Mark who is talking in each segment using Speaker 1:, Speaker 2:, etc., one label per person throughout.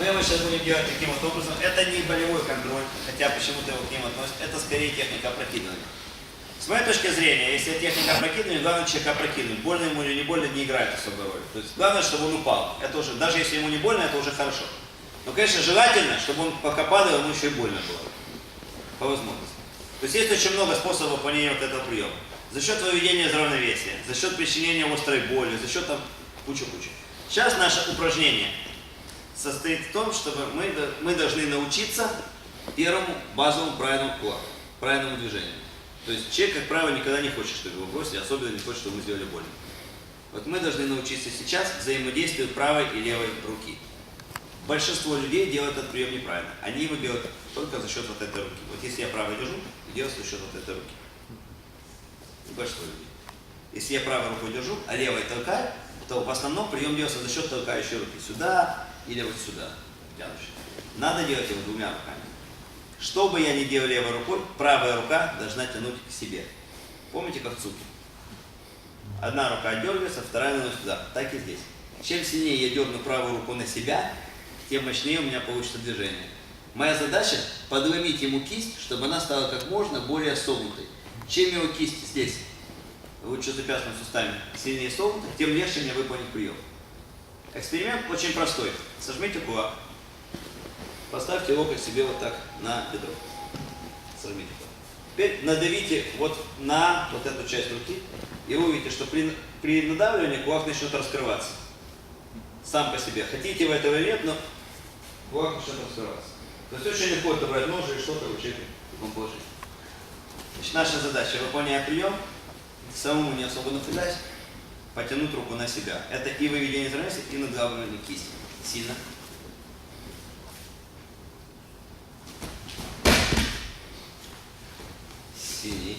Speaker 1: Мы его сейчас будем делать таким вот образом. Это не болевой контроль, хотя почему-то его к ним относят. Это скорее техника опрокидывания. С моей точки зрения, если техника опрокидывания, главное человека опрокинуть. Больно ему или не больно не играет особой роли. То есть главное, чтобы он упал. Это уже, даже если ему не больно, это уже хорошо. Но, конечно, желательно, чтобы он пока падал, ему еще и больно было. По возможности. То есть есть очень много способов выполнения вот этого приема. За счет выведения из равновесия, за счет причинения острой боли, за счет там кучу-кучу. Сейчас наше упражнение состоит в том, чтобы мы, мы должны научиться первому базовому правильному ко- правильному движению. То есть человек, как правило, никогда не хочет, чтобы его бросили, особенно не хочет, чтобы мы сделали больно. Вот мы должны научиться сейчас взаимодействию правой и левой руки. Большинство людей делают этот прием неправильно. Они его делают только за счет вот этой руки. Вот если я правой держу, делаю за счет вот этой руки. Большинство людей. Если я правой рукой держу, а левой толкаю, то в основном прием делается за счет толкающей руки. Сюда или вот сюда. Надо делать его двумя руками. Что бы я ни делал левой рукой, правая рука должна тянуть к себе. Помните, как цуки? Одна рука отдергивается, вторая наносит туда. Так и здесь. Чем сильнее я дерну правую руку на себя, тем мощнее у меня получится движение. Моя задача подломить ему кисть, чтобы она стала как можно более согнутой. Чем его кисть здесь, в лучезапястном суставе, сильнее согнута, тем легче мне выполнить прием. Эксперимент очень простой. Сожмите кулак. Поставьте локоть себе вот так на бедро. Сожмите кулак. Теперь надавите вот на вот эту часть руки, и вы увидите, что при, при надавливании кулак начнет раскрываться. Сам по себе. Хотите вы этого или нет, но кулак начнет раскрываться. То есть очень легко отобрать нож и что-то у человека в таком положении. Значит, наша задача, выполняя прием, самому не особо напрягаясь, потянуть руку на себя. Это и выведение из и надавливание кисти. Сильно. Сильней.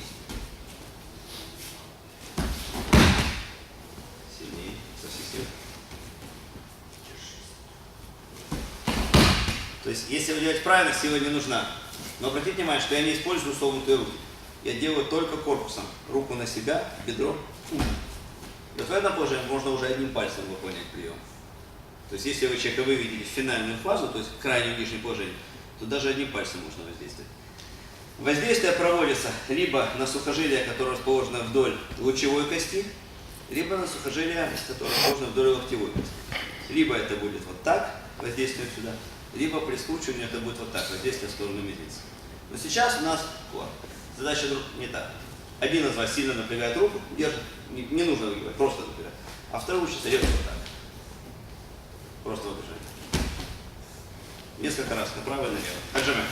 Speaker 1: Сильней. Со всех сил. То есть, если вы делаете правильно, сила не нужна. Но обратите внимание, что я не использую согнутые руки. Я делаю только корпусом. Руку на себя, бедро. И Вот в этом положении можно уже одним пальцем выполнять прием. То есть, если вы человека выведете в финальную фазу, то есть крайнее нижнее положение, то даже одним пальцем можно воздействовать. Воздействие проводится либо на сухожилие, которое расположено вдоль лучевой кости, либо на сухожилие, которое расположено вдоль локтевой кости. Либо это будет вот так, воздействие сюда, либо при скручивании это будет вот так, воздействие в сторону мизинца. Но сейчас у нас вот, задача друг- не так. Один из вас сильно напрягает руку, держит, не, не нужно выгибать, просто напрягать. А второй учится резко вот так. Просто вот держать. Несколько раз направо и налево. Отжимаем.